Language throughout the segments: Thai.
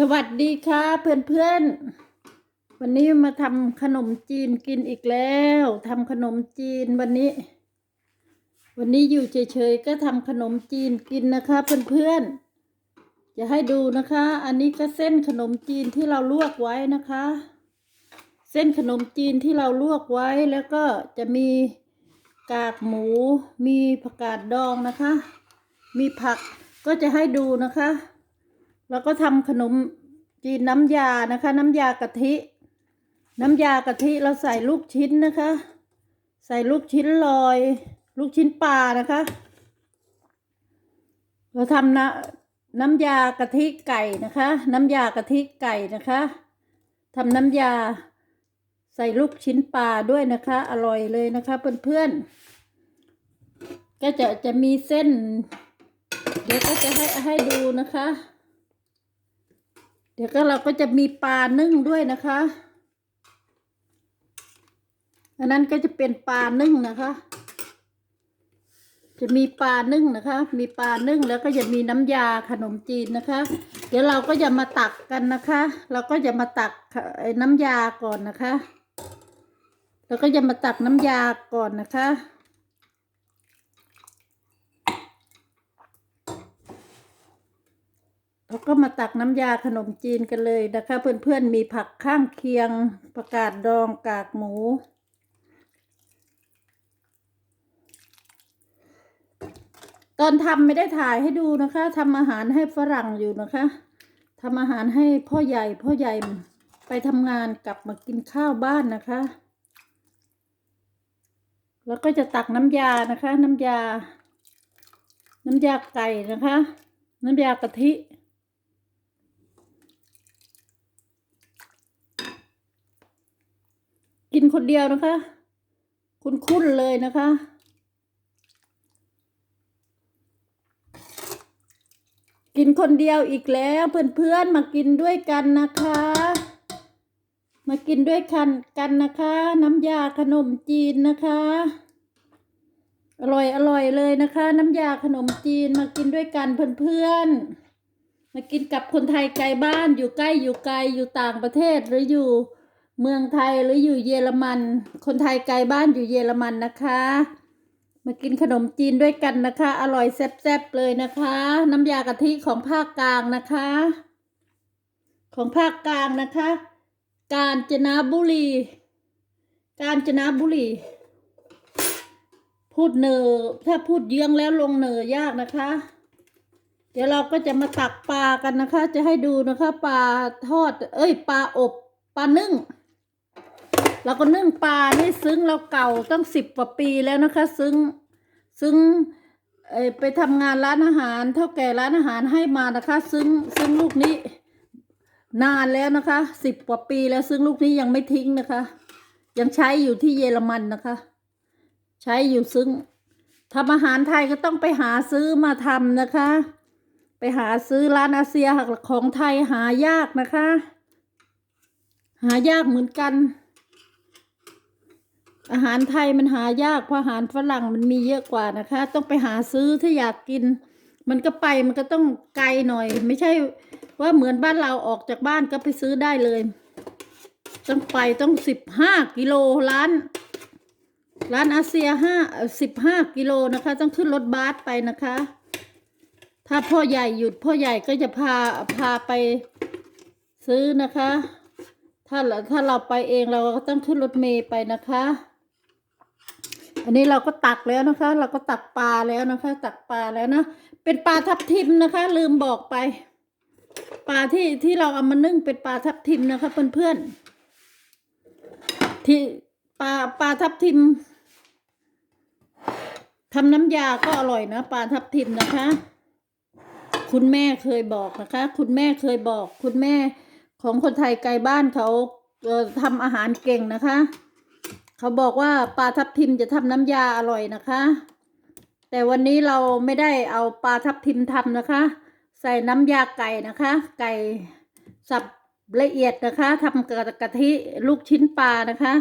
สวัสดีค่ะเพื่อนๆ วันนี้มาทำขนมจีนกินอีกแล้วทำขนมจีนวันนี้ วันนี้อยู่เฉยๆก็ทำขนมจีนกินนะคะเพื่อนๆจะให้ดูนะคะ อันนี้ก็เส้นขนมจีนที่เราลวกไว้นะคะ เส้นขนมจีนที่เราลวกไว้แล้วก็จะมีกากหมู มีผักกาดดองนะคะ มีผักก็จะให้ดูนะคะ แล้วก็ทำขนมจีนน้ำยานะคะ น้ำยากะทิ น้ำยากะทิเราใส่ลูกชิ้นนะคะ ใส่ลูกชิ้นลอย ลูกชิ้นปลานะคะ เราทำนะน้ำยากะทิไก่นะคะ น้ำยากะทิไก่นะคะทำน้ำยาใส่ลูกชิ้นปลาด้วยนะคะ อร่อยเลยนะคะเพื่อนๆก็จะจะมีเส้น เดี๋ยวก็จะให้ให้ดูนะคะ เดี๋ยวก็เราก็จะมีปลานึ่งด้วยนะคะ อันนั้นก็จะเป็นปลานึ่งนะคะ จะมีปลานึ่งนะคะ มีปลานึ่งแล้วก็จะมีน้ำยาขนมจีนนะคะ เดี๋ยวเราก็จะมาตักกันนะคะ เราก็จะมาตักน้ำยาก่อนนะคะแล้วก็จะมาตักน้ำยาก่อนนะคะ เราก็มาตักน้ำยาขนมจีนกันเลยนะคะ เพื่อนๆมีผักข้างเคียงประกาศดองกากหมู ตอนทำไม่ได้ถ่ายให้ดูนะคะทำอาหารให้ฝรั่งอยู่นะคะทำอาหารให้พ่อใหญ่พ่อใหญ่ไปทำงานกลับมากินข้าวบ้านนะคะ แล้วก็จะตักน้ำยานะคะ น้ำยา น้ำยาไก่นะคะ น้ำยากะทิ กินคนเดียวนะคะ คุณคุ้นเลยนะคะ กินคนเดียวอีกแล้วเพื่อนๆมากินด้วยกันนะคะ มากินด้วยกันกันนะคะ น้ำยาขนมจีนนะคะอร่อยอร่อยเลยนะคะ น้ำยาขนมจีนมากินด้วยกันเพื่อนๆมากินกับคนไทยไกลบ้านอยู่ใกล้อยู่ไกลอยู่ต่างประเทศหรืออยู่ เมืองไทยหรืออยู่เยอรมัน คนไทยไกลบ้านอยู่เยอรมันนะคะ มากินขนมจีนด้วยกันนะคะ อร่อยแซ่บๆเลยนะคะ น้ำยากะทิของภาคกลางนะคะ ของภาคกลางนะคะ กาญจนบุรี กาญจนบุรี พูดเนอถ้าพูดเยื้องแล้วลงเนอยากนะคะ เดี๋ยวเราก็จะมาตักปลากันนะคะ จะให้ดูนะคะ ปลาทอด เอ้ยปลาอบปลานึ่ง เราก็นึ่งปลานี่ซึ้งเราเก่าตั้งสิบกว่าปีแล้วนะคะ ซึ้งซึ้งไปทำงานร้านอาหาร เท่าแก่ร้านอาหารให้มานะคะ ซึ้งซึ้งลูกนี้ นานแล้วนะคะสิบกว่าปีแล้วซึ่งลูกนี้ยังไม่ทิ้งนะคะ ยังใช้อยู่ที่เยอรมันนะคะ ใช้อยู่ซึ่งทำอาหารไทยก็ต้องไปหาซื้อมาทำนะคะ ไปหาซื้อร้านอาเซียของไทยหายากนะคะ หายากเหมือนกัน อาหารไทยมันหายากเพราะอาหารฝรั่งมันมีเยอะกว่านะคะ ต้องไปหาซื้อถ้าอยากกิน มันก็ไปมันก็ต้องไกลหน่อย ไม่ใช่ว่าเหมือนบ้านเราออกจากบ้านก็ไปซื้อได้เลย ต้องไปต้องสิบห้ากิโลร้านร้านอาเซียห้าสิบห้ากิโลนะคะ ต้องขึ้นรถบัสไปนะคะ ถ้าพ่อใหญ่หยุดพ่อใหญ่ก็จะพาพาไปซื้อนะคะ ถ้าถ้าเราไปเองเราก็ต้องขึ้นรถเมล์ไปนะคะ อันนี้เราก็ตักแล้วนะคะ เราก็ตักปลาแล้วนะคะ ตักปลาแล้วนะ เป็นปลาทับทิมนะคะ ลืมบอกไป ปลาที่ที่เราเอามานึ่งเป็นปลาทับทิมนะคะ เพื่อนๆที่ปลาปลาทับทิมทำน้ำยาก็อร่อยนะปลาทับทิมนะคะ คุณแม่เคยบอกนะคะ คุณแม่เคยบอก คุณแม่ของคนไทยไกลบ้านเขาเอ่อทำอาหารเก่งนะคะ เขาบอกว่าปลาทับทิมจะทำน้ำยาอร่อยนะคะ แต่วันนี้เราไม่ได้เอาปลาทับทิมทำนะคะ ใส่น้ำยาไก่นะคะ ไก่สับละเอียดนะคะทำกับกะทิลูกชิ้นปลานะคะ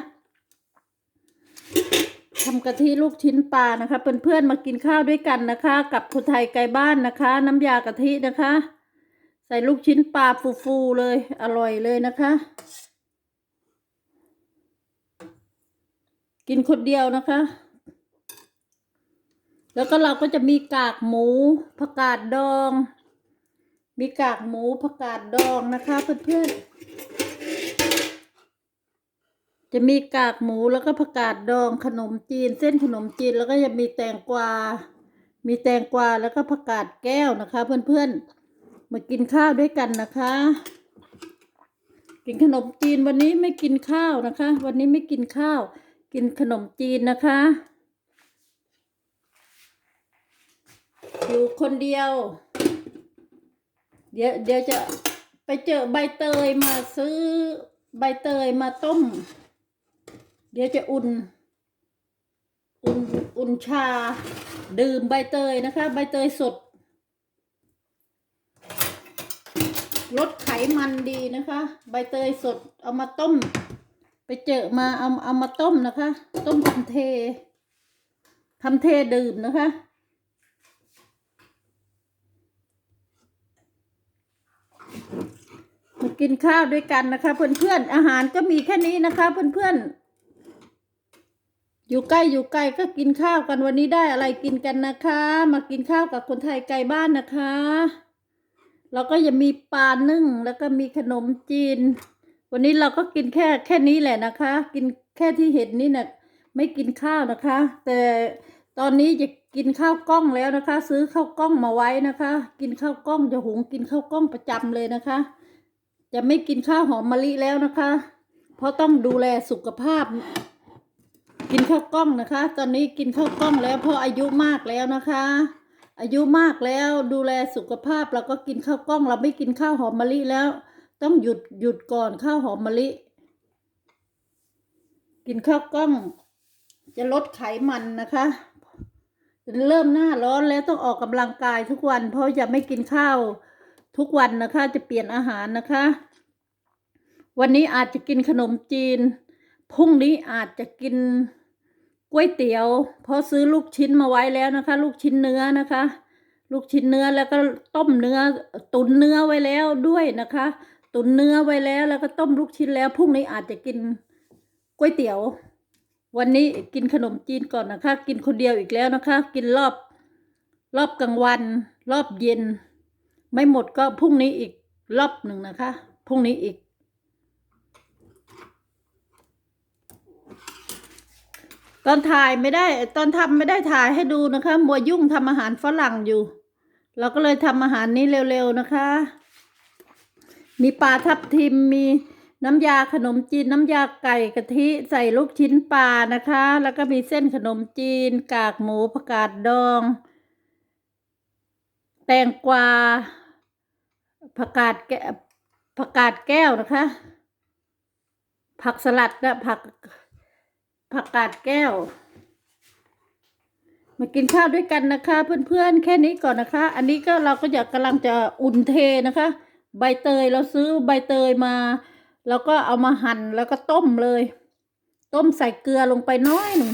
ทำกะทิลูกชิ้นปลานะคะเพื่อนๆมากินข้าวด้วยกันนะคะ กับคนไทยไกลบ้านนะคะ น้ำยากะทินะคะ ใส่ลูกชิ้นปลาฟูๆเลย อร่อยเลยนะคะ กินคนเดียวนะคะ แล้วก็เราก็จะมีกากหมูผักกาดดอง มีกากหมูผักกาดดองนะคะเพื่อนๆ จะมีกากหมูแล้วก็ผักกาดดองขนมจีน เส้นขนมจีนแล้วก็จะมีแตงกวา มีแตงกวาแล้วก็ผักกาดแก้วนะคะ เพื่อนๆ มากินข้าวด้วยกันนะคะกินขนมจีนวันนี้ไม่กินข้าวนะคะ วันนี้ไม่กินข้าว กินขนมจีนนะคะ อยู่คนเดียว เดี๋ยวเดี๋ยวจะไปเจอใบเตยมาซื้อใบเตยมาต้ม เดี๋ยวจะอุ่น อุ่นอุ่นชา ดื่มใบเตยนะคะ ใบเตยสดลดไขมันดีนะคะ ใบเตยสดเอามาต้ม ไปเจอมาเอาเอามาต้มนะคะ ต้มทำเททำเทดื่มนะคะ มากินข้าวด้วยกันนะคะ เพื่อนๆ อาหารก็มีแค่นี้นะคะ เพื่อนๆ อยู่ใกล้อยู่ไกลก็กินข้าวกันวันนี้ได้อะไรกินกันนะคะ มากินข้าวกับคนไทยไกลบ้านนะคะ แล้วก็ยังมีปลานึ่งแล้วก็มีขนมจีน วันนี้เราก็กินแค่แค่นี้แหละนะคะ กินแค่ที่เห็นนี่นะ่ะไม่กินข้าวนะคะ แต่ตอนนี้จะกินข้าวกล้องแล้วนะคะ ซื้อข้าวกล้องมาไว้นะคะ กินข้าวกล้องจะหุงกินข้าวกล้องประจำเลยนะคะ จะไม่กินข้าวหอมมะลิแล้วนะคะ เพราะต้องดูแลสุขภาพ กินข้าวกล้องนะคะ ตอนนี้กินข้าวกล้องแล้วเพราะอายุมากแล้วนะคะ อายุมากแล้วดูแลสุขภาพเราก็กินข้าวกล้อง เราไม่กินข้าวหอมมะลิแล้ว ต้องหยุดหยุดก่อนข้าวหอมมะลิ กินข้าวกล้อง จะลดไขมันนะคะ เริ่มหน้าร้อนแล้วต้องออกกำลังกายทุกวัน เพราะจะไม่กินข้าวทุกวันนะคะ จะเปลี่ยนอาหารนะคะ วันนี้อาจจะกินขนมจีนพรุ่งนี้อาจจะกินก๋วยเตี๋ยว เพราะซื้อลูกชิ้นมาไว้แล้วนะคะ ลูกชิ้นเนื้อนะคะ ลูกชิ้นเนื้อแล้วก็ต้มเนื้อตุนเนื้อไว้แล้วด้วยนะคะ ตุนเนื้อไว้แล้ว แล้วก็ต้มลูกชิ้นแล้วพรุ่งนี้อาจจะกินก๋วยเตี๋ยว วันนี้กินขนมจีนก่อนนะคะ กินคนเดียวอีกแล้วนะคะ กินรอบรอบกลางวัน รอบเย็น ไม่หมดก็พรุ่งนี้อีกรอบหนึ่งนะคะพรุ่งนี้อีก ตอนถ่ายไม่ได้ ตอนทำไม่ได้ถ่ายให้ดูนะคะ มัวยุ่งทำอาหารฝรั่งอยู่ เราก็เลยทำอาหารนี้เร็วๆนะคะ มีปลาทับทิมมีน้ำยาขนมจีนน้ำยาไก่กะทิใส่ลูกชิ้นปลานะคะ แล้วก็มีเส้นขนมจีน กากหมูผักกาดดอง แตงกวาผักกาดแกผักกาดแก้วนะคะ ผักสลัดนะผักผักกาดแก้ว มากินข้าวด้วยกันนะคะ เพื่อนๆแค่นี้ก่อนนะคะ อันนี้ก็เราก็อยากกำลังจะอุ่นเทนะคะ ใบเตยเราซื้อใบเตยมา แล้วก็เอามาหั่นแล้วก็ต้มเลย ต้มใส่เกลือลงไปน้อยหนึ่ง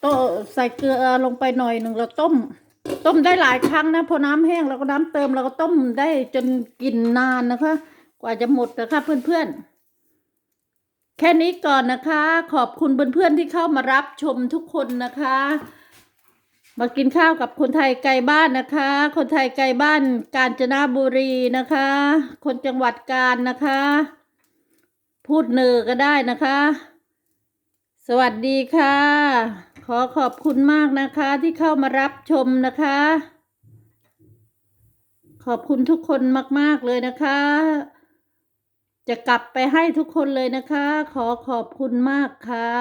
โตใส่เกลือลงไปหน่อยหนึ่งแล้วต้ม ต้มได้หลายครั้งนะพอน้ำแห้งเราก็น้ำเติมเราก็ต้มได้จนกินนานนะคะ กว่าจะหมดนะคะเพื่อนๆ แค่นี้ก่อนนะคะ ขอบคุณเพื่อนๆที่เข้ามารับชมทุกคนนะคะ มากินข้าวกับคนไทยไกลบ้านนะคะ คนไทยไกลบ้านกาญจนบุรีนะคะ คนจังหวัดกาญนะคะ พูดเนอก็ได้นะคะ สวัสดีค่ะ ขอขอบคุณมากนะคะที่เข้ามารับชมนะคะ ขอบคุณทุกคนมาก ๆ เลยนะคะ จะกลับไปให้ทุกคนเลยนะคะ ขอขอบคุณมากค่ะ